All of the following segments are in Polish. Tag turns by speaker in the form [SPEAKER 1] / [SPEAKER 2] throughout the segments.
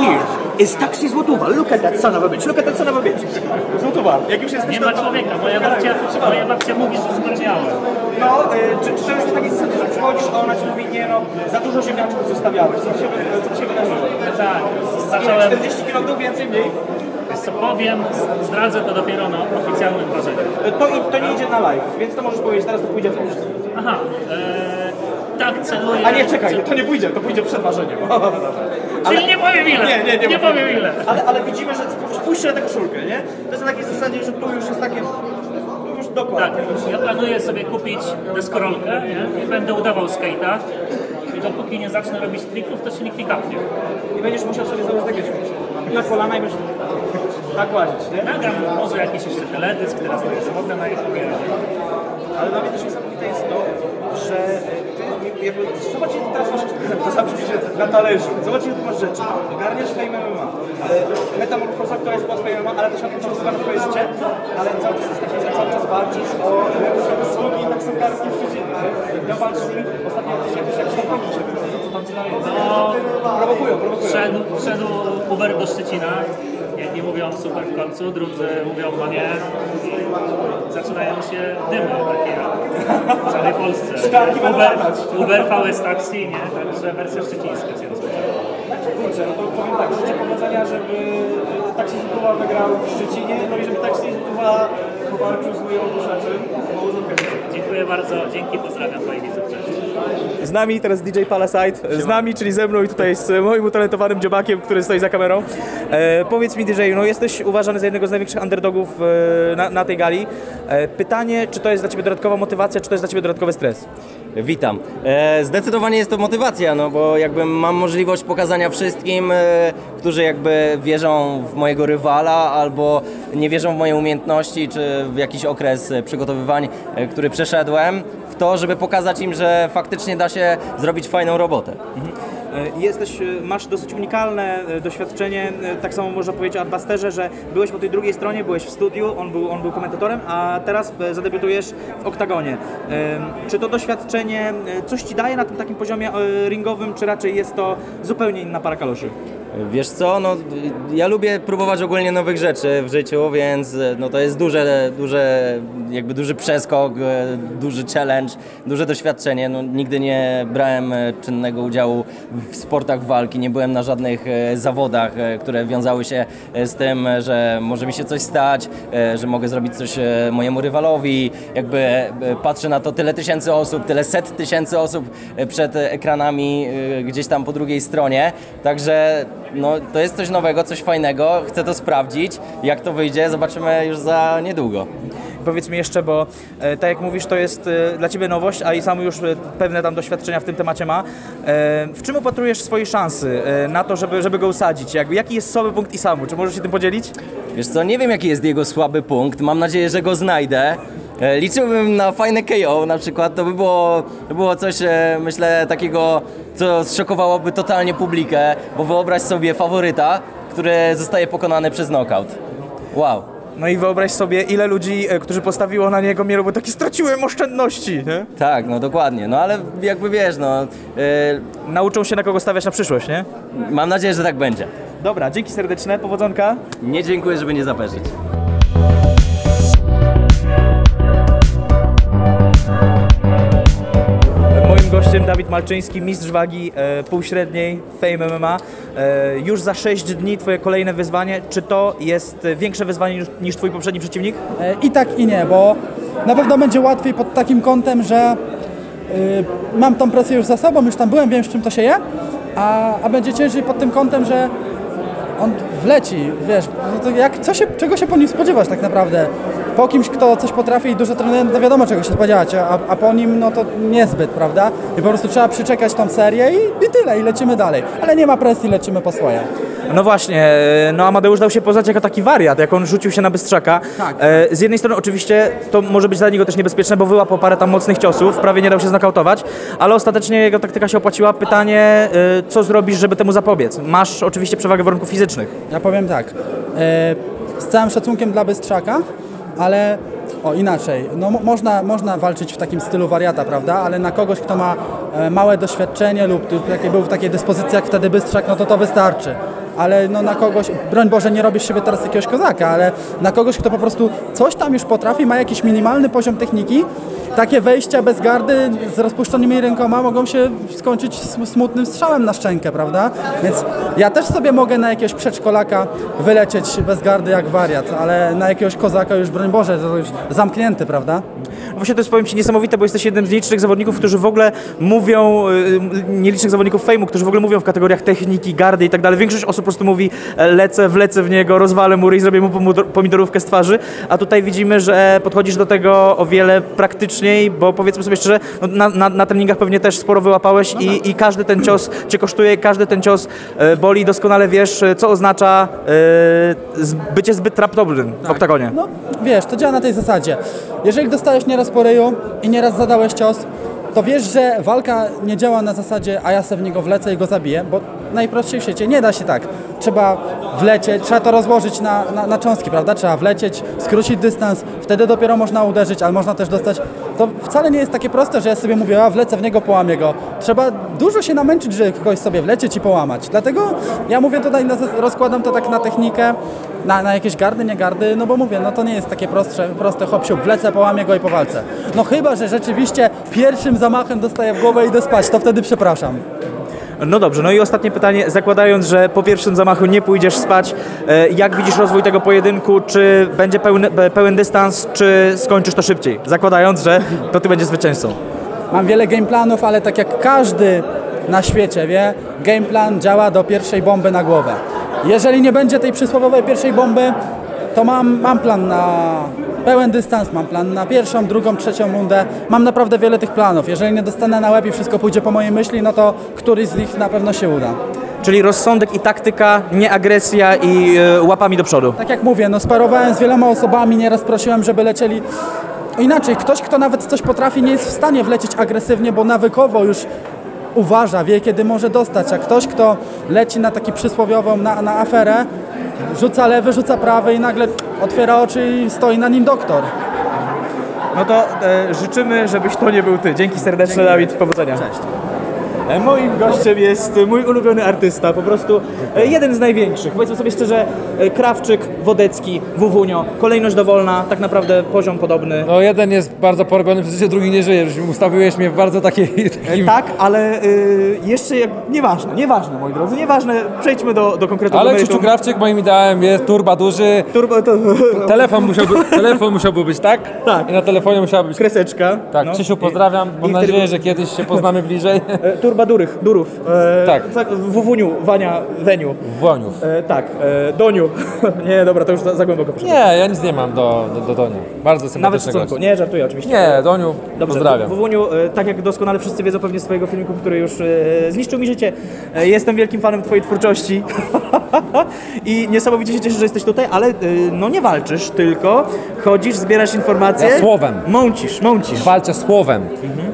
[SPEAKER 1] here is Taxi Złotowa. Look at that son of a bitch. Look at that son of a bitch. Złotowa. Jak już jesteś
[SPEAKER 2] Nie ma człowieka, moja babcia, moja babcia mówi, że zmarniałem.
[SPEAKER 1] No, y, czy, czy to jest na takiej zasadzie, że przychodzisz, a ona ci mówi, nie no, za dużo ziemniaczków zostawiałeś. Co się, co się wydarzyło?
[SPEAKER 2] Tak, zacząłem,
[SPEAKER 1] 40 kg więcej, mniej?
[SPEAKER 2] co powiem, zdradzę to dopiero na oficjalnym ważeniu.
[SPEAKER 1] Y, To, to nie idzie na live, więc to możesz powiedzieć, teraz to pójdzie w.
[SPEAKER 2] Aha, e, tak celuję.
[SPEAKER 1] A nie, czekaj, to nie pójdzie, to pójdzie przed ważeniem.
[SPEAKER 2] Czyli nie powiem ile.
[SPEAKER 1] Nie, nie, nie,
[SPEAKER 2] nie powiem ile.
[SPEAKER 1] Ale, ale widzimy, że spójrzcie na tę koszulkę, nie? To jest na takiej zasadzie, że tu już jest takie, tu już
[SPEAKER 2] Tak,
[SPEAKER 1] dokładnie.
[SPEAKER 2] ja planuję sobie kupić deskorolkę nie? i będę udawał skate'a. I dopóki nie zacznę robić trików, to się nikt nie kapnie.
[SPEAKER 1] I będziesz musiał sobie założyć takie na kolana i będziesz tak łazić, nie?
[SPEAKER 2] Nagram może jakiś jeszcze teledysk, teraz to jest modne na YouTubie.
[SPEAKER 1] Ale dla mnie też niesamowite jest to, że jakby, zobacz ile ty teraz masz, to zabrzmi, że na talerzu, zobacz ile ty masz rzeczy, ogarniasz Fame MMA, e, metamorfoza, która jest pod Fame MMA, ale też na tym przesuwa twoje życie, ale cały czas jest taki, że cały czas walczysz o e, usługi taksówkarskie w Szczecinie, ja walczysz z nimi, ostatnio jakiś tam pomnik się tam daje? Prowokują, prowokują.
[SPEAKER 2] Wszedł, wszedł Uber do Szczecina. Jedni mówią super w końcu, drudzy mówią no nie. I zaczynają się dymy takie w całej Polsce. Uber. Uber VS Taxi, nie? Także wersja szczecińska się rozpoczęła.
[SPEAKER 1] Kurczę, no to powiem tak, życzę powodzenia, żeby e, Taksi Zutuwa wygrał w Szczecinie, no i żeby Taksi Zutuwa powalczył z moją duszaczem.
[SPEAKER 2] Dziękuję bardzo, dzięki, pozdrawiam Twoich widzów.
[SPEAKER 1] Z nami teraz DJ Palasite, z nami, czyli ze mną i tutaj z moim utalentowanym dziobakiem, który stoi za kamerą. E, powiedz mi DJ, no jesteś uważany za jednego z największych underdogów e, na, na tej gali. E, pytanie, czy to jest dla Ciebie dodatkowa motywacja, czy to jest dla Ciebie dodatkowy stres?
[SPEAKER 3] Witam. E, zdecydowanie jest to motywacja, no bo jakby mam możliwość pokazania wszystkim, e, którzy jakby wierzą w mojego rywala albo nie wierzą w moje umiejętności, czy w jakiś okres przygotowywań, e, który przeszedłem, w to, żeby pokazać im, że faktycznie da się zrobić fajną robotę.
[SPEAKER 1] E, Jesteś, e, masz dosyć unikalne e, doświadczenie, tak samo można powiedzieć o Adbasterze, że byłeś po tej drugiej stronie, byłeś w studiu, on był, on był komentatorem, a teraz zadebiutujesz w oktagonie. Czy to doświadczenie coś Ci daje na tym takim poziomie ringowym, czy raczej jest to zupełnie inna para kaloszy?
[SPEAKER 3] Wiesz co, no ja lubię próbować ogólnie nowych rzeczy w życiu, więc no to jest duże, duże, jakby duży przeskok, e, duży challenge, duże doświadczenie. No, nigdy nie brałem e, czynnego udziału w sportach walki, nie byłem na żadnych e, zawodach, e, które wiązały się e, z tym, e, że może mi się coś stać, e, że mogę zrobić coś e, mojemu rywalowi. Jakby e, patrzę na to tyle tysięcy osób, tyle set tysięcy osób e, przed ekranami e, gdzieś tam po drugiej stronie. Także no, to jest coś nowego, coś fajnego. Chcę to sprawdzić. Jak to wyjdzie, zobaczymy już za niedługo.
[SPEAKER 1] Powiedz mi jeszcze, bo e, tak jak mówisz, to jest e, dla Ciebie nowość, a i sam już e, pewne tam doświadczenia w tym temacie ma. E, w czym upatrujesz swojej szansy e, na to, żeby, żeby go usadzić? Jakby, jaki jest słaby punkt Isamu? Czy możesz się tym podzielić?
[SPEAKER 3] Wiesz co, nie wiem jaki jest jego słaby punkt. Mam nadzieję, że go znajdę. E, Liczyłbym na fajne KO na przykład. To by było, to było coś, e, myślę, takiego, co zszokowałoby totalnie publikę, bo wyobraź sobie faworyta, który zostaje pokonany przez knockout. Wow.
[SPEAKER 1] No i wyobraź sobie, ile ludzi, e, którzy postawiło na niego mielu, bo takie straciłem oszczędności, nie?
[SPEAKER 3] Tak, no dokładnie. No ale jakby wiesz, no, e,
[SPEAKER 1] Nauczą się na kogo stawiać na przyszłość, nie?
[SPEAKER 3] mam nadzieję, że tak będzie.
[SPEAKER 1] Dobra, dzięki serdeczne, powodzonka.
[SPEAKER 3] Nie dziękuję, żeby nie zaperzyć.
[SPEAKER 1] Gościem Dawid Malczyński, mistrz wagi e, półśredniej Fame MMA. E, już za 6 dni Twoje kolejne wyzwanie. Czy to jest większe wyzwanie niż, niż Twój poprzedni przeciwnik?
[SPEAKER 4] E, I tak i nie, bo na pewno będzie łatwiej pod takim kątem, że y, mam tą presję już za sobą, już tam byłem, wiem z czym to się je, a, a będzie ciężej pod tym kątem, że on wleci, wiesz, no jak, co się, czego się po nim spodziewać tak naprawdę? Po kimś, kto coś potrafi i dużo trenuje, no to wiadomo czego się spodziewać, a, a po nim no to niezbyt, prawda? I po prostu trzeba przyczekać tą serię i, i tyle, i lecimy dalej. Ale nie ma presji, lecimy po swoje.
[SPEAKER 1] No właśnie, e, no Amadeusz dał się poznać jako taki wariat, jak on rzucił się na Bystrzaka.
[SPEAKER 4] Tak.
[SPEAKER 1] E, Z jednej strony oczywiście to może być dla niego też niebezpieczne, bo wyłapał parę tam mocnych ciosów, prawie nie dał się znokautować, ale ostatecznie jego taktyka się opłaciła. Pytanie, e, co zrobisz, żeby temu zapobiec? Masz oczywiście przewagę warunków fizycznych.
[SPEAKER 4] Ja powiem tak, z całym szacunkiem dla Bystrzaka, ale o inaczej, no mo- można, można walczyć w takim stylu wariata, prawda, ale na kogoś, kto ma małe doświadczenie lub, lub jaki był w takiej dyspozycji jak wtedy Bystrzak, no to to wystarczy. Ale no na kogoś, broń Boże, nie robisz siebie teraz jakiegoś kozaka, ale na kogoś, kto po prostu coś tam już potrafi, ma jakiś minimalny poziom techniki, takie wejścia bez gardy z rozpuszczonymi rękoma mogą się skończyć sm- smutnym strzałem na szczękę, prawda? Więc ja też sobie mogę na jakiegoś przedszkolaka wylecieć bez gardy jak wariat, ale na jakiegoś kozaka już, broń Boże, to już zamknięty, prawda?
[SPEAKER 1] Właśnie to jest, powiem Ci, niesamowite, bo jesteś jednym z nielicznych zawodników, którzy w ogóle mówią, y, nielicznych zawodników fejmu, którzy w ogóle mówią w kategoriach techniki, gardy i tak dalej. Większość osób prostu mówi, e, lecę, wlecę w niego, rozwalę mury i zrobię mu pomidor- pomidorówkę z twarzy, a tutaj widzimy, że podchodzisz do tego o wiele praktyczniej, bo powiedzmy sobie szczerze, no, na, na, na treningach pewnie też sporo wyłapałeś i, i każdy ten cios Cię kosztuje, każdy ten cios e, boli, doskonale wiesz, co oznacza z- bycie zbyt traptobrym w oktagonie.
[SPEAKER 4] No, wiesz, to działa na tej zasadzie. Jeżeli dostałeś nieraz po ryju i nieraz zadałeś cios, to wiesz, że walka nie działa na zasadzie, a ja sobie w niego wlecę i go zabiję, bo najprościej w świecie nie da się tak. Trzeba wlecieć, trzeba to rozłożyć na, na, na cząstki, prawda? Trzeba wlecieć, skrócić dystans, wtedy dopiero można uderzyć, ale można też dostać. To wcale nie jest takie proste, że ja sobie mówię, a wlecę w niego, połamię go. Trzeba dużo się namęczyć, żeby kogoś sobie wlecieć i połamać. Dlatego ja mówię tutaj, rozkładam to tak na technikę, na, na jakieś gardy, nie gardy, no bo mówię, no to nie jest takie prostsze, proste hop siup, wlecę, połamię go i po walce. No chyba, że rzeczywiście pierwszym zamachem dostaję w głowę i idę spać, to wtedy przepraszam.
[SPEAKER 1] No dobrze, no i ostatnie pytanie, zakładając, że po pierwszym zamachu nie pójdziesz spać, e, jak widzisz rozwój tego pojedynku, czy będzie pełny, pe- pełen dystans, czy skończysz to szybciej? Zakładając, że to ty będziesz zwycięzcą.
[SPEAKER 4] Mam wiele game planów, ale tak jak każdy na świecie wie, game plan działa do pierwszej bomby na głowę. Jeżeli nie będzie tej przysłowiowej pierwszej bomby, to mam, mam plan na pełen dystans, mam plan na pierwszą, drugą, trzecią rundę. Mam naprawdę wiele tych planów. Jeżeli nie dostanę na łeb i wszystko pójdzie po mojej myśli, no to któryś z nich na pewno się uda.
[SPEAKER 1] Czyli rozsądek i taktyka, nie agresja i e, łapami do przodu.
[SPEAKER 4] Tak jak mówię, no sparowałem z wieloma osobami, nieraz prosiłem, żeby lecieli inaczej. Ktoś, kto nawet coś potrafi, nie jest w stanie wlecieć agresywnie, bo nawykowo już uważa, wie kiedy może dostać, a ktoś, kto leci na taki przysłowiową, na, na aferę, rzuca lewy, rzuca prawy i nagle otwiera oczy i stoi na nim doktor.
[SPEAKER 1] No to e, życzymy, żebyś to nie był ty. Dzięki serdeczne, Dawid. Powodzenia. Cześć. Moim gościem jest mój ulubiony artysta, po prostu e, jeden z największych. Powiedzmy sobie szczerze, e, Krawczyk, Wodecki, Wuwunio, kolejność dowolna, tak naprawdę poziom podobny.
[SPEAKER 5] No jeden jest bardzo porobiony przez życie, drugi nie żyje. Już Ustawiłeś mnie w bardzo takiej... takim...
[SPEAKER 1] Tak, ale y, jeszcze nieważne, nieważne moi drodzy, nieważne, przejdźmy do, do konkretnego
[SPEAKER 5] Ale. Krzysztof Krawczyk moim ideałem jest turba duży.
[SPEAKER 1] Turbo, to,
[SPEAKER 5] Telefon musiałby, telefon musiałby być tak?
[SPEAKER 1] Tak.
[SPEAKER 5] I na telefonie musiała być...
[SPEAKER 1] kreseczka.
[SPEAKER 5] Tak,
[SPEAKER 1] no.
[SPEAKER 5] Krzysiu pozdrawiam. Mam nadzieję, że kiedyś się poznamy bliżej.
[SPEAKER 1] E, Turba Durych, Durów. E,
[SPEAKER 5] Tak.
[SPEAKER 1] Wuwuniu, Wania, Weniu.
[SPEAKER 5] Włoniów.
[SPEAKER 1] E, tak, e, Doniu. nie, dobra, to już za, za głęboko poszedłem.
[SPEAKER 5] Nie, ja nic nie mam do, do, do Donia. Bardzo
[SPEAKER 1] Nawet
[SPEAKER 5] sympatyczny
[SPEAKER 1] stosunku.
[SPEAKER 5] gość.
[SPEAKER 1] Nie, żartuję oczywiście.
[SPEAKER 5] Nie, Doniu,
[SPEAKER 1] Dobrze,
[SPEAKER 5] pozdrawiam.
[SPEAKER 1] Wuwuniu, e, tak jak doskonale wszyscy wiedzą pewnie z Twojego filmiku, który już e, zniszczył mi życie, e, jestem wielkim fanem Twojej twórczości i niesamowicie się cieszę, że jesteś tutaj, ale no nie walczysz, tylko chodzisz, zbierasz informacje.
[SPEAKER 5] Ja słowem.
[SPEAKER 1] Mącisz, mącisz.
[SPEAKER 5] Walczę słowem.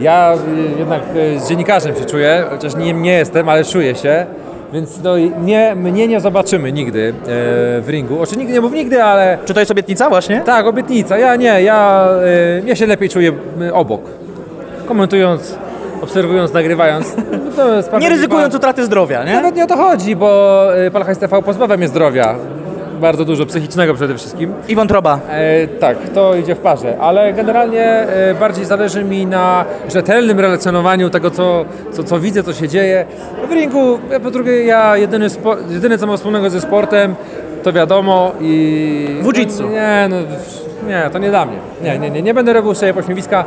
[SPEAKER 5] Ja y, jednak y, z dziennikarzem się czuję, chociaż nie, nie jestem, ale czuję się. Więc no, nie, mnie nie zobaczymy nigdy e, w ringu. Oczywiście nigdy nie mów nigdy, ale
[SPEAKER 1] Czy to jest obietnica właśnie?
[SPEAKER 5] tak, obietnica. Ja nie, ja, y, ja się lepiej czuję obok. Komentując, obserwując, nagrywając. To jest
[SPEAKER 1] Nie ryzykując utraty zdrowia, nie?
[SPEAKER 5] Nawet nie o to chodzi, bo y, Palchajs TV pozbawia mnie zdrowia. Bardzo dużo, psychicznego przede wszystkim.
[SPEAKER 1] I wątroba.
[SPEAKER 5] E, tak, to idzie w parze, ale generalnie e, bardziej zależy mi na rzetelnym relacjonowaniu tego, co, co, co widzę, co się dzieje. W ringu, e, po drugie, ja jedyny, jedyne, co mam wspólnego ze sportem, to wiadomo i...
[SPEAKER 1] Jiu-jitsu.
[SPEAKER 5] Nie, no, nie, to nie dla mnie. Nie, nie, nie, nie będę robił sobie pośmiewiska.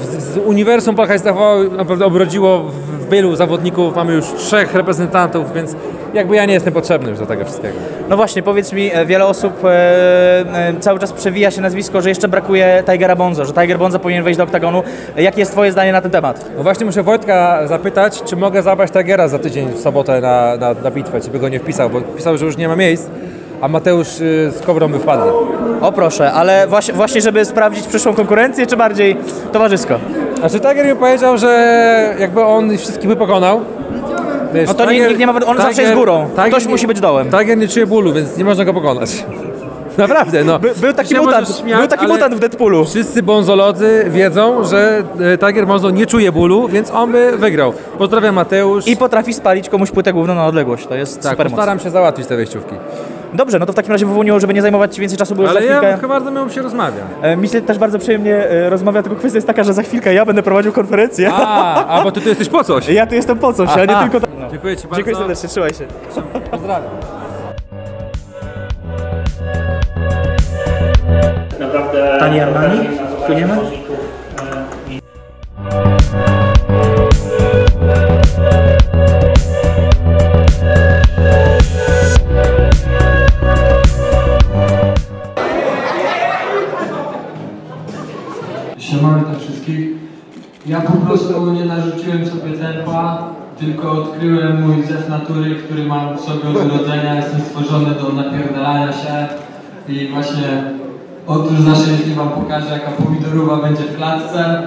[SPEAKER 5] W, z uniwersum Palchajstawa naprawdę obrodziło w wielu zawodników, mamy już trzech reprezentantów, więc jakby ja nie jestem potrzebny już do tego wszystkiego.
[SPEAKER 1] No właśnie, powiedz mi, e, wiele osób e, e, cały czas przewija się nazwisko, że jeszcze brakuje Tigera Bonzo, że Tiger Bonzo powinien wejść do oktagonu. E, Jakie jest Twoje zdanie na ten temat?
[SPEAKER 5] No właśnie muszę Wojtka zapytać, czy mogę zabrać Tagera za tydzień w sobotę na, na, na bitwę, czy by go nie wpisał, bo pisał, że już nie ma miejsc, a Mateusz y, z Kobrą by wpadli.
[SPEAKER 1] O proszę, ale właśnie, właśnie żeby sprawdzić przyszłą konkurencję, czy bardziej towarzysko?
[SPEAKER 5] Znaczy Tiger mi powiedział, że jakby on wszystkich by pokonał. Wiesz,
[SPEAKER 1] No to nikt nie ma- on zawsze jest górą. Ktoś musi być dołem.
[SPEAKER 5] Tiger nie czuje bólu, więc nie można go pokonać. Naprawdę, no.
[SPEAKER 1] By, był taki mutant,
[SPEAKER 5] śmiać,
[SPEAKER 1] był taki mutant w Deadpoolu.
[SPEAKER 5] Wszyscy bonzolodzy wiedzą, że e, Tiger Bonzo nie czuje bólu, więc on by wygrał. Pozdrawiam Mateusz.
[SPEAKER 1] I potrafi spalić komuś płytę główną na odległość, to jest
[SPEAKER 5] tak,
[SPEAKER 1] super
[SPEAKER 5] postaram się załatwić te wejściówki.
[SPEAKER 1] Dobrze, no to w takim razie wyłoniło, żeby nie zajmować Ci więcej czasu, bo już
[SPEAKER 5] Ale
[SPEAKER 1] za
[SPEAKER 5] ja
[SPEAKER 1] chwilkę...
[SPEAKER 5] chyba bardzo miło mi się rozmawia.
[SPEAKER 1] E, Mi się też bardzo przyjemnie e, rozmawia, tylko kwestia jest taka, że za chwilkę ja będę prowadził konferencję.
[SPEAKER 5] A, a bo ty tu jesteś po coś.
[SPEAKER 1] Ja tu jestem po coś, a nie
[SPEAKER 5] Aha.
[SPEAKER 1] tylko... tak. No.
[SPEAKER 5] Dziękuję Ci bardzo.
[SPEAKER 1] Dziękuję serdecznie, trzymaj się.
[SPEAKER 5] Pozdrawiam.
[SPEAKER 2] Naprawdę...
[SPEAKER 1] Tani Armani? Płyniemy?
[SPEAKER 6] Prostu nie narzuciłem sobie tempa, tylko odkryłem mój zew natury, który mam w sobie od urodzenia. Jestem stworzony do napierdalania się i właśnie otóż za 6 dni wam pokażę jaka pomidorowa będzie w klatce.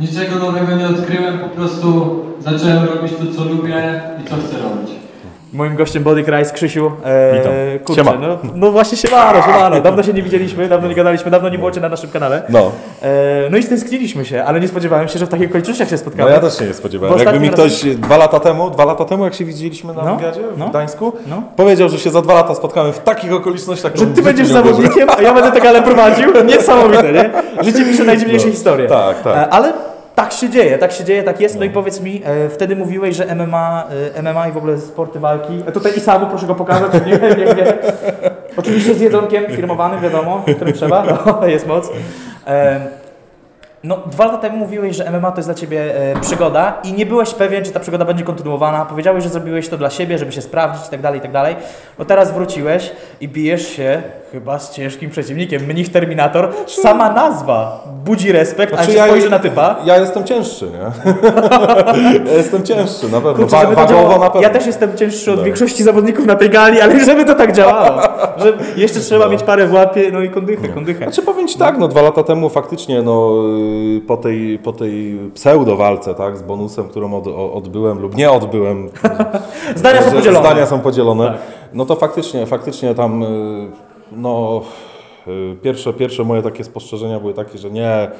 [SPEAKER 6] Niczego nowego nie odkryłem, po prostu zacząłem robić to co lubię i co chcę robić.
[SPEAKER 1] Moim gościem Body Christ, Krzysiu. E,
[SPEAKER 7] Witam.
[SPEAKER 1] Kurczę,
[SPEAKER 7] Siema.
[SPEAKER 1] No, no właśnie siemano, siemano. Dawno się nie widzieliśmy, dawno nie gadaliśmy, dawno nie było Cię na naszym kanale.
[SPEAKER 7] No.
[SPEAKER 1] E, no i stęskniliśmy się, ale nie spodziewałem się, że w takich okolicznościach się
[SPEAKER 7] No
[SPEAKER 1] spotkamy.
[SPEAKER 7] ja też się nie spodziewałem. Jakby mi ktoś dwa lata temu, dwa lata temu jak się widzieliśmy na
[SPEAKER 1] No,
[SPEAKER 7] wywiadzie w
[SPEAKER 1] no,
[SPEAKER 7] Gdańsku,
[SPEAKER 1] no.
[SPEAKER 7] powiedział, że się za dwa lata spotkamy w takich okolicznościach.
[SPEAKER 1] Że ty
[SPEAKER 7] w
[SPEAKER 1] będziesz zawodnikiem, a ja będę tę galę prowadził. Niesamowite, nie? Życie pisze najdziwniejsze historie.
[SPEAKER 7] tak, tak.
[SPEAKER 1] E, Ale tak się dzieje, tak się dzieje, tak jest. No i powiedz mi, e, wtedy mówiłeś, że MMA, e, MMA i w ogóle sporty walki. E, tutaj i samu proszę go pokazać, nie, nie, nie. Oczywiście z jedzonkiem firmowanym, wiadomo, którym trzeba, no, jest moc. E, No, dwa lata temu mówiłeś, że MMA to jest dla Ciebie e, przygoda i nie byłeś pewien, czy ta przygoda będzie kontynuowana. Powiedziałeś, że zrobiłeś to dla siebie, żeby się sprawdzić i tak dalej, i tak dalej. No teraz wróciłeś i bijesz się chyba z ciężkim przeciwnikiem. Mnich Terminator. Sama nazwa budzi respekt, a
[SPEAKER 7] Znaczy,
[SPEAKER 1] się
[SPEAKER 7] ja-
[SPEAKER 1] spojrzy na typa.
[SPEAKER 7] Ja jestem cięższy, nie? ja jestem cięższy, na pewno.
[SPEAKER 1] Kurczę,
[SPEAKER 7] Wa-
[SPEAKER 1] działało.
[SPEAKER 7] na pewno.
[SPEAKER 1] Ja też jestem cięższy od większości zawodników na tej gali, ale żeby to tak działało, że jeszcze trzeba mieć parę w łapie, no i kondychę, kondychę.
[SPEAKER 7] Znaczy powiem Ci tak, no dwa lata temu faktycznie no, y, po tej, po tej pseudo walce, tak, z bonusem, którą od, odbyłem lub nie odbyłem,
[SPEAKER 1] Zdania są podzielone.
[SPEAKER 7] Zdania są podzielone.
[SPEAKER 1] Tak.
[SPEAKER 7] No to faktycznie, faktycznie tam, y, no, y, pierwsze, pierwsze moje takie spostrzeżenia były takie, że nie,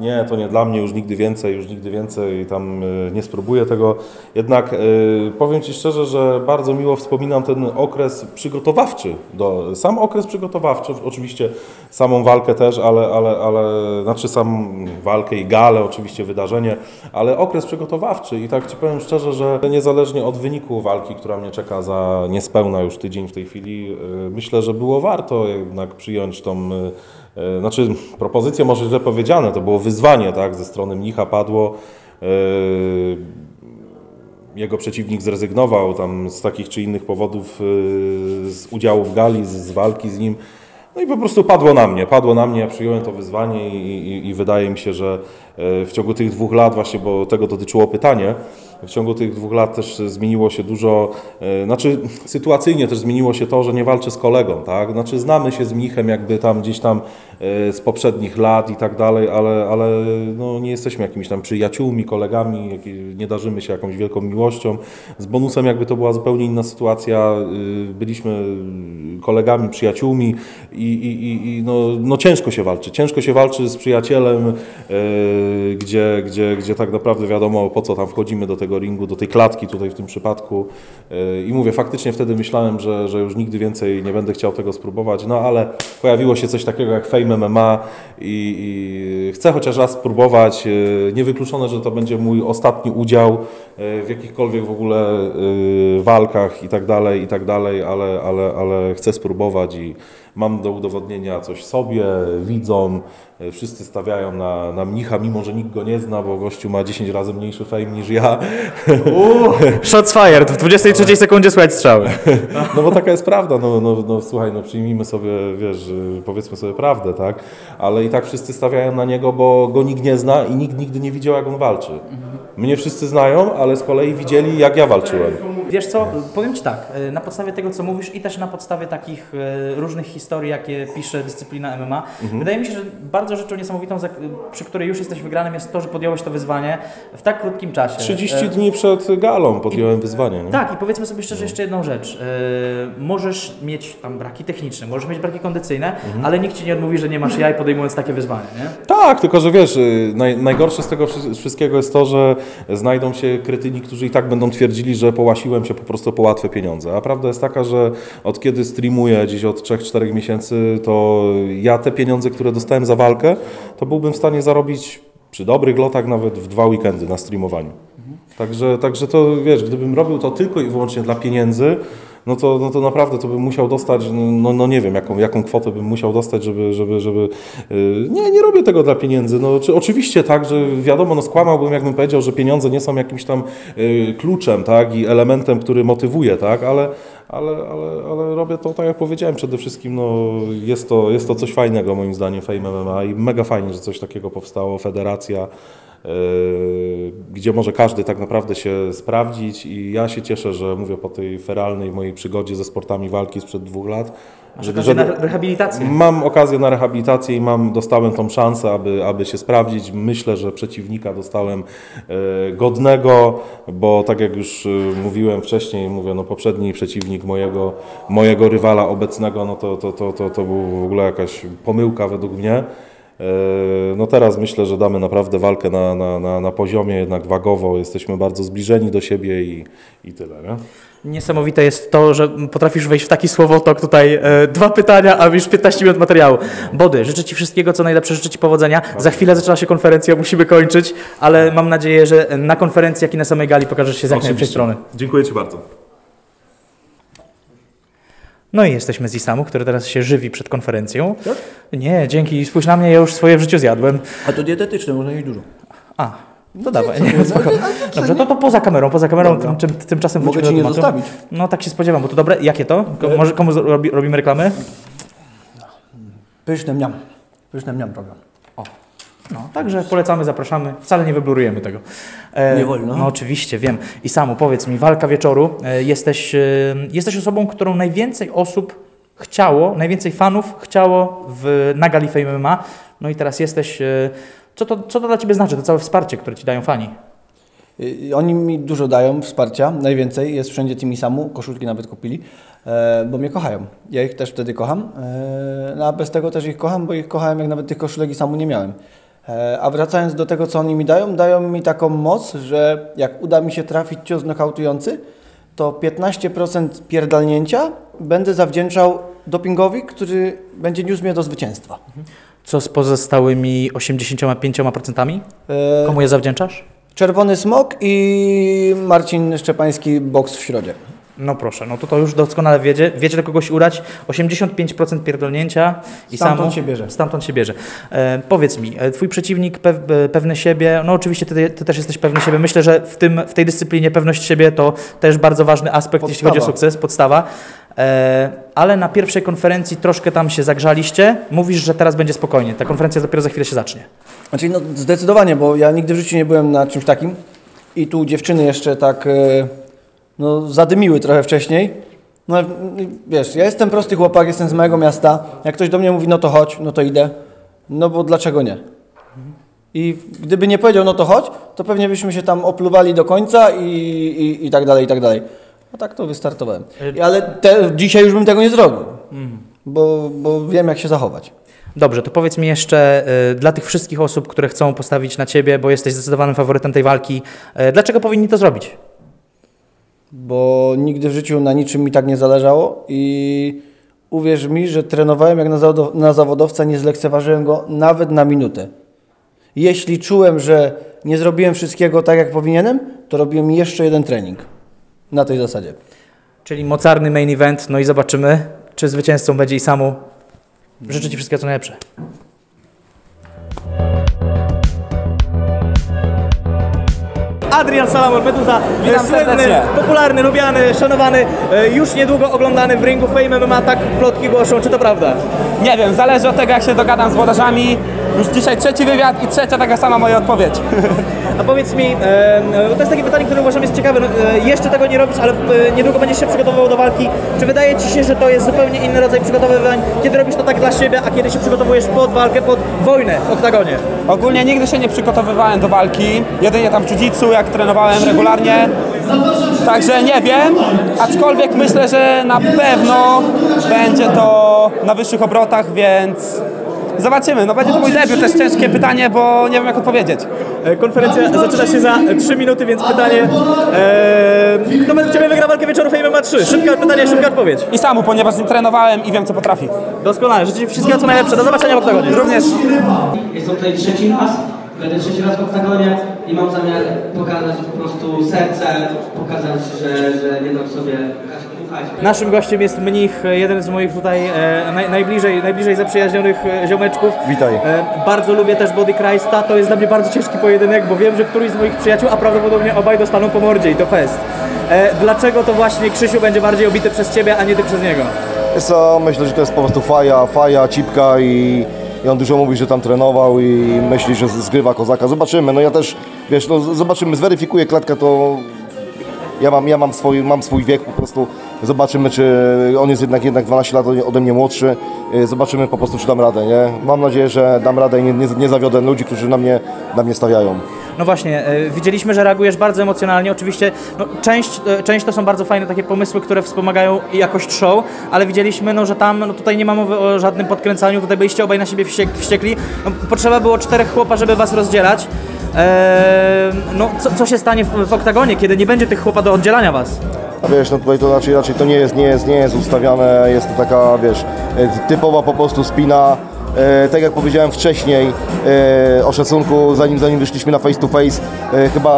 [SPEAKER 7] nie, to nie dla mnie, już nigdy więcej, już nigdy więcej, tam y, nie spróbuję tego. Jednak y, powiem Ci szczerze, że bardzo miło wspominam ten okres przygotowawczy, do, sam okres przygotowawczy, oczywiście samą walkę też, ale, ale, ale znaczy sam walkę i galę, oczywiście wydarzenie, ale okres przygotowawczy i tak Ci powiem szczerze, że niezależnie od wyniku walki, która mnie czeka za niespełna już tydzień w tej chwili, y, myślę, że było warto jednak przyjąć tą znaczy propozycję może źle powiedziane, to było wyzwanie, tak, ze strony mnicha padło. y, jego przeciwnik zrezygnował tam z takich czy innych powodów y, z udziału w gali, z, walki z nim. No i po prostu padło na mnie, padło na mnie, ja przyjąłem to wyzwanie i, i, i wydaje mi się, że e, w ciągu tych dwóch lat, właśnie, bo tego dotyczyło pytanie, w ciągu tych dwóch lat też zmieniło się dużo, e, znaczy sytuacyjnie też zmieniło się to, że nie walczę z kolegą, tak? Znaczy znamy się z Mnichem jakby tam gdzieś tam e, z poprzednich lat i tak dalej, ale, ale no, nie jesteśmy jakimiś tam przyjaciółmi, kolegami, nie darzymy się jakąś wielką miłością. Z bonusem jakby to była zupełnie inna sytuacja, y, byliśmy kolegami, przyjaciółmi i, i, i- no, no ciężko się walczy. Ciężko się walczy z przyjacielem, gdzie, gdzie, gdzie tak naprawdę wiadomo po co tam wchodzimy do tego ringu, do tej klatki tutaj w tym przypadku. Y, I mówię, faktycznie wtedy myślałem, że, że już nigdy więcej nie będę chciał tego spróbować, no ale pojawiło się coś takiego jak Fame MMA i, i chcę chociaż raz spróbować. Y, Niewykluczone, że to będzie mój ostatni udział y, w jakichkolwiek w ogóle walkach i tak dalej, i tak dalej, ale, ale, ale chcę spróbować i mam do udowodnienia coś sobie, widzom. Y, Wszyscy stawiają na, na mnicha, mimo że nikt go nie zna, bo gościu ma 10 razy mniejszy fame niż ja.
[SPEAKER 1] Shots fired, w 23 sekundzie słychać strzały.
[SPEAKER 7] No bo taka jest prawda, no, no, no słuchaj, no przyjmijmy sobie, wiesz, y, powiedzmy sobie prawdę, tak? Ale i tak wszyscy stawiają na niego, bo go nikt nie zna i nikt nigdy nie widział, jak on walczy. Mnie wszyscy znają, ale z kolei widzieli, jak ja walczyłem.
[SPEAKER 1] Wiesz co, powiem Ci tak, e, na podstawie tego co mówisz i też na podstawie takich e, różnych historii, jakie pisze dyscyplina MMA, wydaje mi się, że bardzo rzeczą niesamowitą, przy której już jesteś wygranym jest to, że podjąłeś to wyzwanie w tak krótkim czasie.
[SPEAKER 7] 30
[SPEAKER 1] E,
[SPEAKER 7] dni przed galą podjąłem wyzwanie. Nie?
[SPEAKER 1] Tak, i powiedzmy sobie szczerze jeszcze jedną rzecz. Możesz mieć tam braki techniczne, możesz mieć braki kondycyjne, ale nikt Ci nie odmówi, że nie masz jaj podejmując takie wyzwanie, nie?
[SPEAKER 7] Tak, tylko że wiesz, y, naj, najgorsze z tego wszy- wszystkiego jest to, że znajdą się krytyni, którzy i tak będą twierdzili, że połasiłem się po prostu po łatwe pieniądze. A prawda jest taka, że od kiedy streamuję gdzieś od 3-4 miesięcy, to ja te pieniądze, które dostałem za walkę, to byłbym w stanie zarobić przy dobrych lotach nawet w dwa weekendy na streamowaniu. Także, także to wiesz, gdybym robił to tylko i wyłącznie dla pieniędzy, no to, no to naprawdę to bym musiał dostać, no, no nie wiem, jaką, jaką kwotę bym musiał dostać, żeby, żeby, żeby yy, nie, nie robię tego dla pieniędzy. No, czy, oczywiście tak, że wiadomo, no skłamałbym, jakbym powiedział, że pieniądze nie są jakimś tam yy, kluczem, tak, i elementem, który motywuje, tak, ale, ale, ale, ale robię to, tak jak powiedziałem, przede wszystkim, no jest to, jest to coś fajnego moim zdaniem Fame MMA i mega fajnie, że coś takiego powstało, federacja, gdzie może każdy tak naprawdę się sprawdzić i ja się cieszę, że mówię po tej feralnej mojej przygodzie ze sportami walki sprzed dwóch lat,
[SPEAKER 1] Masz okazję na rehabilitację.
[SPEAKER 7] mam okazję na rehabilitację i mam, dostałem tą szansę, aby, aby się sprawdzić. Myślę, że przeciwnika dostałem e, godnego, bo tak jak już e, mówiłem wcześniej, mówię, no poprzedni przeciwnik mojego, mojego rywala obecnego, no to, to, to, to, to był w ogóle jakaś pomyłka według mnie. E, No teraz myślę, że damy naprawdę walkę na, na, na, na poziomie, jednak wagowo jesteśmy bardzo zbliżeni do siebie i, i tyle. Nie?
[SPEAKER 1] Niesamowite jest to, że potrafisz wejść w taki słowotok tutaj. E, dwa pytania, a już 15 minut materiału. Body, życzę Ci wszystkiego, co najlepsze, życzę Ci powodzenia. Za chwilę zaczyna się konferencja, musimy kończyć, ale mam nadzieję, że na konferencji, jak i na samej gali pokażesz się z jak najlepszej strony.
[SPEAKER 7] Dziękuję Ci bardzo.
[SPEAKER 1] No i jesteśmy z Isamu, który teraz się żywi przed konferencją. Nie, dzięki. Spójrz na mnie, ja już swoje w życiu zjadłem.
[SPEAKER 8] A to dietetyczne, można mieć dużo.
[SPEAKER 1] A, no dawaj, nie, spoko. Dobrze, to, to poza kamerą, poza kamerą, tym, tym, tymczasem
[SPEAKER 8] Mogę ci nie zostawić.
[SPEAKER 1] No tak się spodziewam, bo to dobre. Jakie to? Ko- Może komu zrobi, robimy reklamy?
[SPEAKER 8] Pyszne mniam. Pyszne mniam robią.
[SPEAKER 1] No, także polecamy, zapraszamy. Wcale nie wyblurujemy tego. E,
[SPEAKER 8] Nie wolno.
[SPEAKER 1] No oczywiście, wiem. I Samu, powiedz mi, walka wieczoru. E, jesteś, e, jesteś osobą, którą najwięcej osób chciało, najwięcej fanów chciało w, na gali Fame MMA. No i teraz jesteś... E, co, to, co to dla Ciebie znaczy, to całe wsparcie, które Ci dają fani?
[SPEAKER 8] Y, Oni mi dużo dają wsparcia, najwięcej. Jest wszędzie tymi samu, koszulki nawet kupili, e, bo mnie kochają. Ja ich też wtedy kocham, e, no a bez tego też ich kocham, bo ich kochałem, jak nawet tych koszulek i samu nie miałem. E, a wracając do tego, co oni mi dają, dają mi taką moc, że jak uda mi się trafić cios nokautujący, to 15% pierdalnięcia będę zawdzięczał dopingowi, który będzie niósł mnie do zwycięstwa.
[SPEAKER 1] Co z pozostałymi 85%?
[SPEAKER 8] E,
[SPEAKER 1] Komu je zawdzięczasz?
[SPEAKER 8] Czerwony Smok i Marcin Szczepański, boks w środzie.
[SPEAKER 1] No proszę, no to to już doskonale wiecie, wiecie do kogoś udać. 85% pierdolnięcia i
[SPEAKER 8] Stamtąd
[SPEAKER 1] samo,
[SPEAKER 8] się bierze.
[SPEAKER 1] Stamtąd się bierze. E, powiedz mi, e, twój przeciwnik pew, e, pewny siebie, no oczywiście ty, ty też jesteś pewny siebie. Myślę, że w, tym, w tej dyscyplinie pewność siebie to też bardzo ważny aspekt, jeśli chodzi o
[SPEAKER 8] Podstawa.
[SPEAKER 1] sukces, podstawa. E, ale na pierwszej konferencji troszkę tam się zagrzaliście. Mówisz, że teraz będzie spokojnie. Ta konferencja dopiero za chwilę się zacznie.
[SPEAKER 8] Znaczy, no zdecydowanie, bo ja nigdy w życiu nie byłem na czymś takim i tu dziewczyny jeszcze tak e, no, zadymiły trochę wcześniej. No wiesz, ja jestem prosty chłopak, jestem z małego miasta. Jak ktoś do mnie mówi, no to chodź, no to idę. No bo dlaczego nie? I gdyby nie powiedział, no to chodź, to pewnie byśmy się tam opluwali do końca i, i, i tak dalej, i tak dalej. No tak to wystartowałem. I- Ale te, dzisiaj już bym tego nie zrobił, bo, bo wiem jak się zachować.
[SPEAKER 1] Dobrze, to powiedz mi jeszcze e, dla tych wszystkich osób, które chcą postawić na ciebie, bo jesteś zdecydowanym faworytem tej walki, e, dlaczego powinni to zrobić?
[SPEAKER 8] Bo nigdy w życiu na niczym mi tak nie zależało i uwierz mi, że trenowałem jak na, zawodow- na zawodowca, nie zlekceważyłem go nawet na minutę. Jeśli czułem, że nie zrobiłem wszystkiego tak, jak powinienem, to robiłem jeszcze jeden trening. Na tej zasadzie.
[SPEAKER 1] Czyli mocarny main event, no i zobaczymy, czy zwycięzcą będzie i samu. Życzę Ci wszystkiego co najlepsze. Adrian Salamor, Meduza,
[SPEAKER 9] Witam
[SPEAKER 1] słynny,
[SPEAKER 9] serdecznie.
[SPEAKER 1] popularny, lubiany, szanowany, e, już niedługo oglądany w ringu Fame MMA, tak plotki głoszą, czy to prawda?
[SPEAKER 9] Nie wiem, zależy od tego jak się dogadam z włodarzami. Już dzisiaj trzeci wywiad i trzecia taka sama moja odpowiedź.
[SPEAKER 1] A powiedz mi, e, to jest takie pytanie, które uważam jest ciekawe. E, jeszcze tego nie robisz, ale e, niedługo będziesz się przygotowywał do walki. Czy wydaje Ci się, że to jest zupełnie inny rodzaj przygotowywań, kiedy robisz to tak dla siebie, a kiedy się przygotowujesz pod walkę, pod wojnę w oktagonie?
[SPEAKER 9] Ogólnie nigdy się nie przygotowywałem do walki, jedynie tam w jiu-jitsu, jak trenowałem regularnie. Także nie wiem, aczkolwiek myślę, że na pewno będzie to na wyższych obrotach, więc zobaczymy. No będzie to mój debiut, to jest ciężkie pytanie, bo nie wiem jak odpowiedzieć.
[SPEAKER 1] E, Konferencja zaczyna się za 3 minuty, więc pytanie, e, kto według Ciebie wygra walkę wieczoru Fame MMA 3? Szybka pytanie, szybka odpowiedź.
[SPEAKER 9] I samu, ponieważ z nim trenowałem i wiem co potrafi.
[SPEAKER 1] Doskonale, życzę Ci wszystkiego co najlepsze, do zobaczenia w oktagonie.
[SPEAKER 9] Również.
[SPEAKER 10] Jestem tutaj trzeci raz, będę trzeci raz w oktagonie i mam zamiar pokazać po prostu serce, pokazać, że, że nie dam sobie.
[SPEAKER 1] Naszym gościem jest mnich, e, jeden z moich tutaj e, naj, najbliżej, najbliżej zaprzyjaźnionych e, ziomeczków.
[SPEAKER 11] Witaj.
[SPEAKER 1] E, bardzo lubię też Body Christa, to jest dla mnie bardzo ciężki pojedynek, bo wiem, że któryś z moich przyjaciół, a prawdopodobnie obaj dostaną po mordzie i to fest. E, dlaczego to właśnie Krzysiu będzie bardziej obity przez Ciebie, a nie Ty przez niego?
[SPEAKER 11] Wiesz co, myślę, że to jest po prostu faja, faja, cipka i, i on dużo mówi, że tam trenował i myśli, że zgrywa kozaka. Zobaczymy, no ja też, wiesz, no zobaczymy, zweryfikuję klatkę, to ja mam, ja mam, swój, mam swój wiek po prostu. Zobaczymy, czy on jest jednak, jednak 12 lat ode- mnie młodszy. Y, Zobaczymy po prostu, czy dam radę, nie? Mam nadzieję, że dam radę i nie, nie, nie zawiodę ludzi, którzy na mnie, na mnie stawiają.
[SPEAKER 1] No właśnie, e, widzieliśmy, że reagujesz bardzo emocjonalnie. Oczywiście no, część, e, część to są bardzo fajne takie pomysły, które wspomagają jakość show, ale widzieliśmy, no, że tam no, tutaj nie ma mowy o żadnym podkręcaniu, tutaj byliście obaj na siebie wściek, wściekli. No, potrzeba było czterech chłopa, żeby was rozdzielać. No, co, co się stanie w, w oktagonie, kiedy nie będzie tych chłopa do oddzielania was?
[SPEAKER 11] A wiesz, no tutaj to raczej, raczej to nie jest, nie jest, nie jest ustawiane, jest to taka, wiesz, e, typowa po prostu spina. E, tak jak powiedziałem wcześniej e, o szacunku, zanim, zanim wyszliśmy na face to face, e, chyba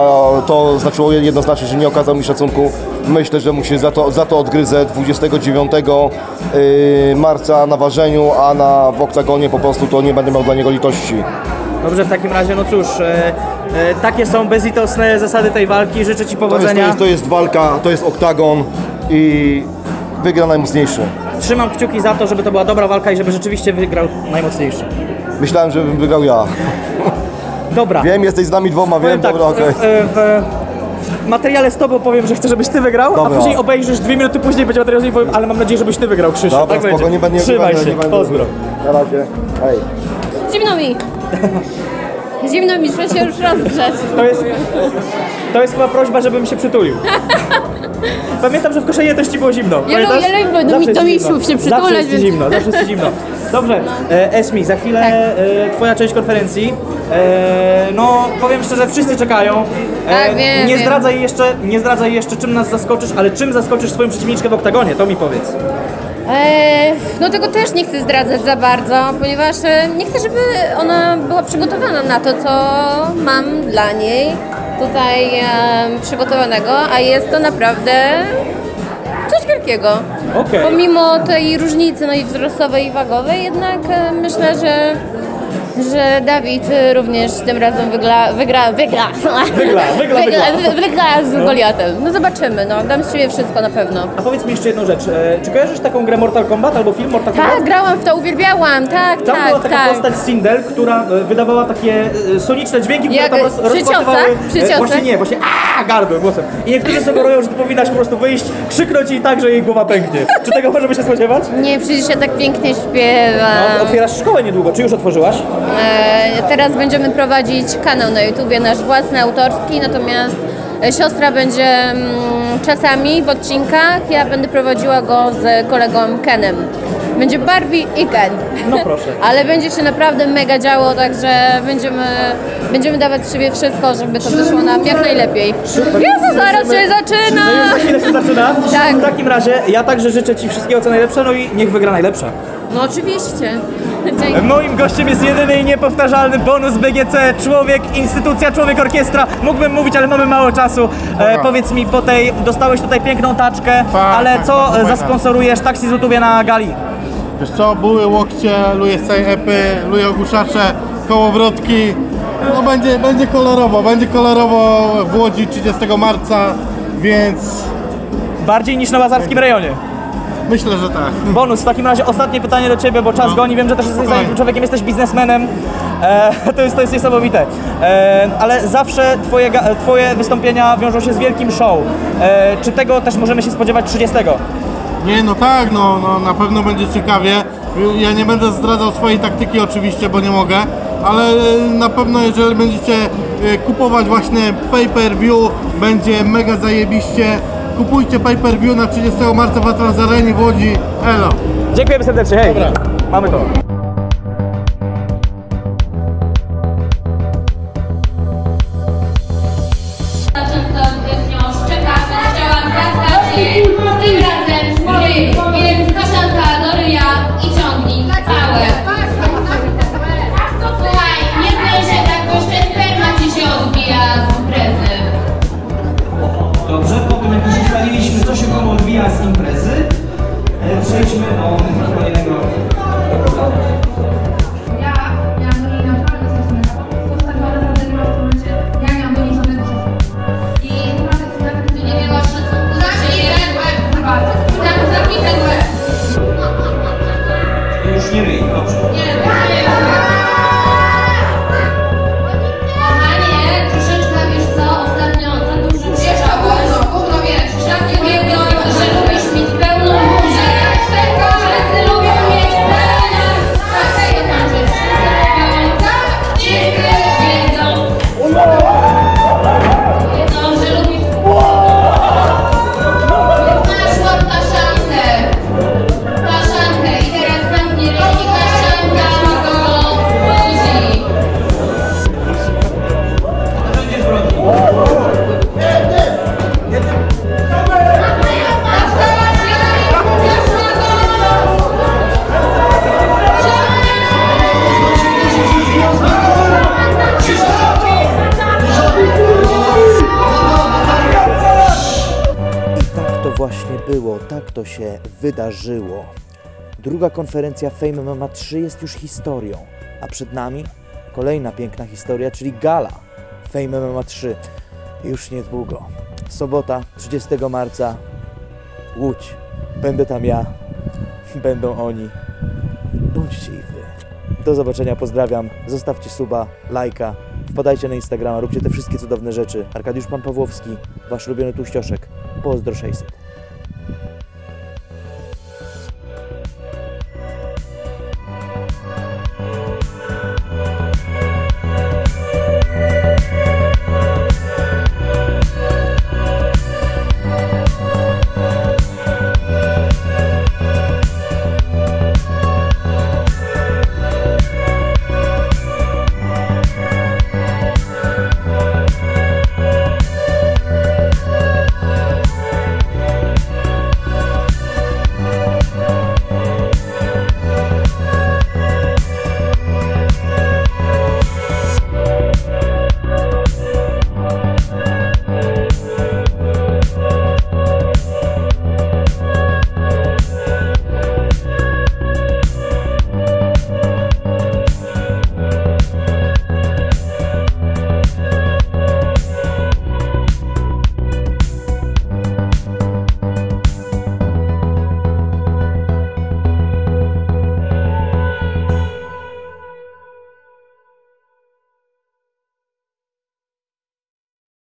[SPEAKER 11] to znaczyło jednoznacznie, że nie okazał mi szacunku. Myślę, że mu się za to, za to odgryzę 29 e, marca na ważeniu, a na w oktagonie po prostu to nie będę miał dla niego litości.
[SPEAKER 1] Dobrze, w takim razie, no cóż, e, e, takie są bezlitosne zasady tej walki. Życzę Ci
[SPEAKER 11] To jest, to,
[SPEAKER 1] powodzenia.
[SPEAKER 11] jest, to jest walka, to jest oktagon i wygra najmocniejszy.
[SPEAKER 1] Trzymam kciuki za to, żeby to była dobra walka i żeby rzeczywiście wygrał najmocniejszy.
[SPEAKER 11] Myślałem, że bym wygrał ja.
[SPEAKER 1] Dobra.
[SPEAKER 11] Wiem, jesteś z nami dwoma, wiem,
[SPEAKER 1] Powiem tak,
[SPEAKER 11] dobra, okej.
[SPEAKER 1] w, w, w materiale z tobą powiem, że chcę, żebyś ty wygrał, a
[SPEAKER 11] Dobra.
[SPEAKER 1] później obejrzysz dwie minuty później będzie materiał z nim powiem, ale mam nadzieję, żebyś ty wygrał, Krzysiu.
[SPEAKER 11] Dobra,
[SPEAKER 1] tak
[SPEAKER 11] spoko,
[SPEAKER 1] będzie.
[SPEAKER 11] nie będę- nie
[SPEAKER 1] Trzymaj
[SPEAKER 11] będę-
[SPEAKER 1] się,
[SPEAKER 11] nie będę-
[SPEAKER 1] pozdro.
[SPEAKER 11] Na razie, hej.
[SPEAKER 12] Zimno mi. Zimno mi, muszę się już rozgrzać.
[SPEAKER 1] To jest, to jest chyba prośba, żebym się przytulił. Pamiętam, że w koszenie też ci było zimno.
[SPEAKER 12] Ja lubię do-
[SPEAKER 1] Zawsze
[SPEAKER 12] do
[SPEAKER 1] jest
[SPEAKER 12] mistrzów się
[SPEAKER 1] Zawsze
[SPEAKER 12] przytulać,
[SPEAKER 1] jest ci
[SPEAKER 12] więc-
[SPEAKER 1] zimno, zawsze jest zimno. Dobrze, e, Esmi, za chwilę e, twoja część konferencji. E, no, powiem szczerze, wszyscy czekają. E,
[SPEAKER 12] Tak, wiem,
[SPEAKER 1] nie
[SPEAKER 12] wiem.
[SPEAKER 1] zdradzaj jeszcze, nie zdradzaj jeszcze, czym nas zaskoczysz, ale czym zaskoczysz swoją przeciwniczkę w oktagonie, to mi powiedz.
[SPEAKER 12] Eee, no tego też nie chcę zdradzać za bardzo, ponieważ e, nie chcę, żeby ona była przygotowana na to, co mam dla niej tutaj przygotowanego, a jest to naprawdę coś wielkiego.
[SPEAKER 1] Okej.
[SPEAKER 12] Pomimo tej różnicy no i wzrostowej i wagowej, jednak e, myślę, że że Dawid e, również tym razem wygra, wygra, wygra,
[SPEAKER 1] Wygra, wygra, wygra.
[SPEAKER 12] wygra z Goliatem. No zobaczymy, no dam z siebie wszystko na pewno.
[SPEAKER 1] A powiedz mi jeszcze jedną rzecz. E, czy kojarzysz taką grę Mortal Kombat albo film Mortal Kombat?
[SPEAKER 12] Tak, grałam w to, uwielbiałam, tak,
[SPEAKER 1] Tam
[SPEAKER 12] tak,
[SPEAKER 1] była taka
[SPEAKER 12] tak.
[SPEAKER 1] postać Sindel, która e, wydawała takie e, soniczne dźwięki, które
[SPEAKER 12] Jak,
[SPEAKER 1] tam roz, rozpłatywały... Właśnie nie, właśnie aaa, gardłem, głosem. I niektórzy sugerują, że ty powinnaś po prostu wyjść, krzyknąć jej tak, że jej głowa pęknie. Czy tego możemy się spodziewać?
[SPEAKER 12] Nie, przecież ja tak pięknie śpiewam.
[SPEAKER 1] No, otwierasz szkołę niedługo, czy już otworzyłaś?
[SPEAKER 12] E, teraz będziemy prowadzić kanał na YouTubie, nasz własny, autorski, natomiast e, siostra będzie mm, czasami w odcinkach, ja będę prowadziła go z kolegą Kenem. Będzie Barbie i Ken.
[SPEAKER 1] No proszę.
[SPEAKER 12] Ale będzie się naprawdę mega działo, także będziemy, będziemy dawać z siebie wszystko, żeby to wyszło nam jak najlepiej. Jezu, zaraz się zaczyna!
[SPEAKER 1] No już za chwilę się zaczyna.
[SPEAKER 12] Tak.
[SPEAKER 1] W takim razie ja także życzę Ci wszystkiego co najlepsze, no i niech wygra najlepsza.
[SPEAKER 12] No oczywiście. Dzięki.
[SPEAKER 1] Moim gościem jest jedyny i niepowtarzalny bonus BGC, człowiek, instytucja, człowiek orkiestra. Mógłbym mówić, ale mamy mało czasu. E, powiedz mi, po tej, dostałeś tutaj piękną taczkę, ale
[SPEAKER 13] tak,
[SPEAKER 1] co
[SPEAKER 13] tak, tak.
[SPEAKER 1] zasponsorujesz taksi z na gali?
[SPEAKER 13] Wiesz co, buły, łokcie, luje epy, luje ogłuszacze, kołowrotki. No będzie, będzie kolorowo, będzie kolorowo w Łodzi 30 marca, więc...
[SPEAKER 1] Bardziej niż na Bazarskim rejonie.
[SPEAKER 13] Myślę, że tak.
[SPEAKER 1] Bonus, w takim razie ostatnie pytanie do Ciebie, bo czas goni. Wiem, że też jesteś
[SPEAKER 13] Spokojnie.
[SPEAKER 1] człowiekiem, jesteś biznesmenem. E, to, jest, to jest niesamowite. E, ale zawsze twoje, ga- twoje wystąpienia wiążą się z wielkim show. E, czy tego też możemy się spodziewać 30?
[SPEAKER 13] Nie, no tak, no, no na pewno będzie ciekawie. Ja nie będę zdradzał swojej taktyki oczywiście, bo nie mogę, ale na pewno jeżeli będziecie e, kupować właśnie pay-per-view, będzie mega zajebiście. Kupujcie pay-per-view na 30 marca w Atrazarenie w Łodzi. Elo!
[SPEAKER 1] Dziękujemy serdecznie, hej! Mamy to.
[SPEAKER 12] Już
[SPEAKER 14] nie
[SPEAKER 12] ryj,
[SPEAKER 15] było, tak to się wydarzyło. Druga konferencja Fame MMA 3 jest już historią, a przed nami kolejna piękna historia, czyli gala Fame MMA 3. Już niedługo. Sobota, 30 marca, Łódź. Będę tam ja, będą oni. Bądźcie i wy. Do zobaczenia, pozdrawiam. Zostawcie suba, lajka, wpadajcie na Instagrama, róbcie te wszystkie cudowne rzeczy. Arkadiusz Pan Pawłowski, wasz ulubiony tłuścioszek. Pozdro 600.